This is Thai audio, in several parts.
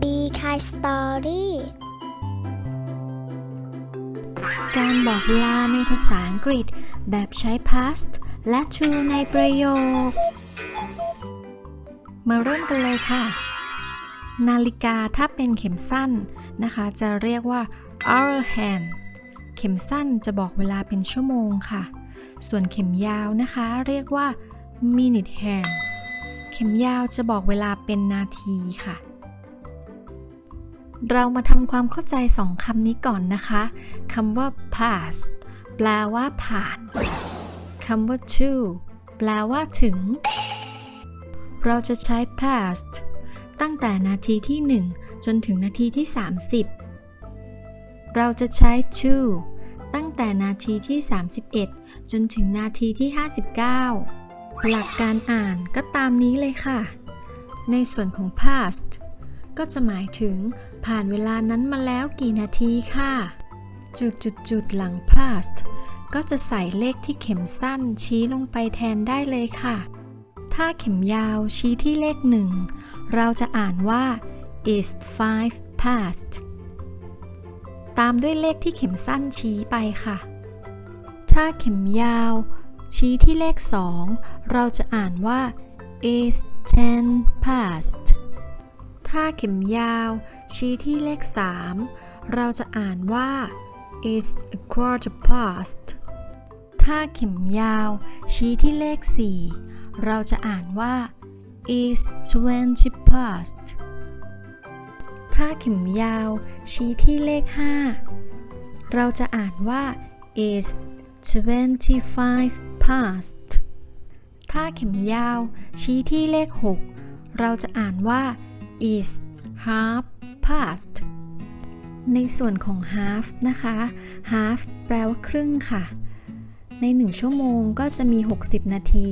Be Kind Story การบอกเวลาในภาษาอังกฤษแบบใช้ past และ to ในประโยค มาเริ่มกันเลยค่ะ นาฬิกาถ้าเป็นเข็มสั้นนะคะ จะเรียกว่า hour hand เข็มสั้นจะบอกเวลาเป็นชั่วโมงค่ะ ส่วนเข็มยาวนะคะ เรียกว่า minute hand เข็มยาวจะบอกเวลาเป็นนาทีค่ะ เรามาทำความเข้าใจสองคำนี้ก่อนนะคะคำว่า past แปลว่าผ่านคำว่า to แปลว่าถึง เราจะใช้ past ตั้งแต่นาทีที่ 1 จนถึงนาทีที่ 30 เราจะใช้ to ตั้งแต่นาทีที่ 31 จนถึงนาทีที่ 59 หลักการอ่านก็ตามนี้เลยค่ะ ในส่วนของ past ก็จะหมายถึง ผ่านเวลานั้นมาแล้วกี่นาทีค่ะ จุดจุดจุดหลัง past ก็จะใส่เลขที่เข็มสั้นชี้ลงไปแทนได้เลยค่ะ ถ้าเข็มยาวชี้ที่เลขหนึ่ง เราจะอ่านว่า is five past ตามด้วยเลขที่เข็มสั้นชี้ไปค่ะ ถ้าเข็มยาวชี้ที่เลขสองเราจะอ่านว่า is ten past ถ้าเข็มยาว ชี้ที่เลข 3 เราจะอ่านว่า is a quarter past ถ้าเข็มยาว ชี้ที่เลข 4 เราจะอ่านว่า is twenty past ถ้าเข็มยาว ชี้ที่เลข 5 เราจะอ่านว่า is twenty five past ถ้าเข็มยาว ชี้ที่เลข 6 เราจะอ่านว่า is half past ในส่วนของ half นะคะ half แปลว่าครึ่งค่ะ ใน 1 ชั่วโมงก็จะมี 60 นาที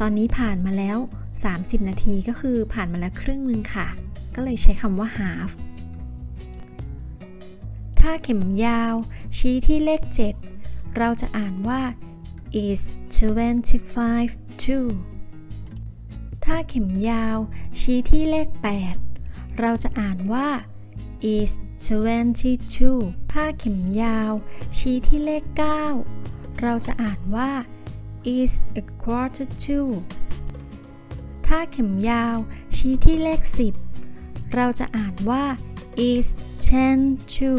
ตอนนี้ผ่านมาแล้ว 30 นาทีก็คือผ่านมาแล้วครึ่งหนึ่งค่ะ ก็เลยใช้คำว่า half ถ้าเข็มยาว ชี้ที่เลข 7 เราจะอ่านว่า is 25 to ถ้าเข็มยาว ชี้ที่เลข 8 เราจะอ่านว่า is 22ถ้าเข็มยาว ชี้ที่เลข 9 เราจะอ่านว่า is a quarter to ถ้าเข็มยาว ชี้ที่เลข 10 เราจะอ่านว่า is 10 to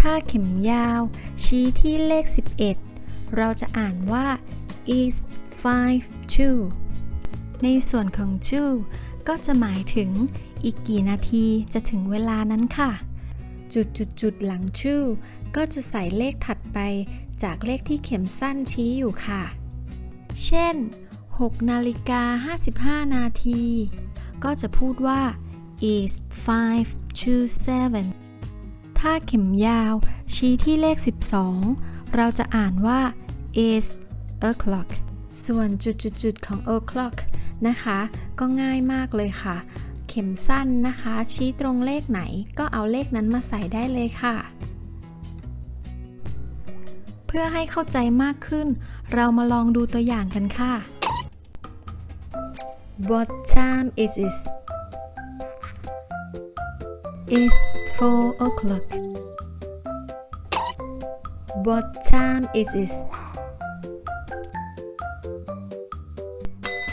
ถ้าเข็มยาว ชี้ที่เลข 11 เราจะอ่านว่า is 5 to ในส่วนของ to ก็จะหมายถึงอีกกี่นาทีจะถึงเวลานั้นค่ะ จุดจุดจุดๆๆหลัง to ก็จะใส่เลขถัดไปจากเลขที่เข็มสั้นชี้อยู่ค่ะ เช่น 6 นาฬิกา 55 นาที ก็จะพูดว่า is 5 to 7 ถ้าเข็มยาวชี้ที่เลข 12 เราจะอ่านว่า is o'clock ส่วนจุดๆๆของ o'clock นะคะ ก็ง่ายมากเลยค่ะ เข็มสั้นนะคะ ชี้ตรงเลขไหนก็เอาเลขนั้นมาใส่ได้เลยค่ะ เพื่อให้เข้าใจมากขึ้น เรามาลองดูตัวอย่างกันค่ะ What time is it? It's four o'clock. What time is it?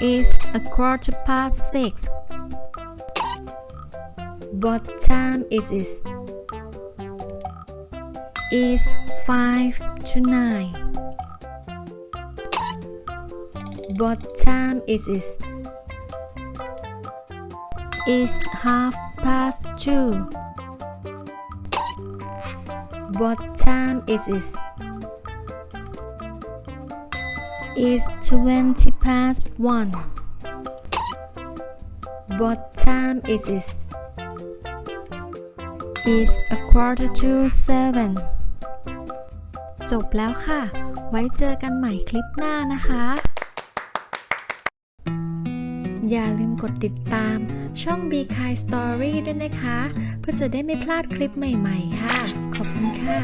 It's a quarter past six. What time is it? It's five to nine. What time is it? It's half past two. What time is it? Is twenty past one. What time is it? It's a quarter to seven. จบแล้วค่ะ ไว้เจอกันใหม่คลิปหน้านะคะ อย่าลืมกดติดตามช่อง Be Kind Story ด้วยนะคะ เพื่อจะได้ไม่พลาดคลิปใหม่ ๆ ค่ะ ขอบคุณค่ะ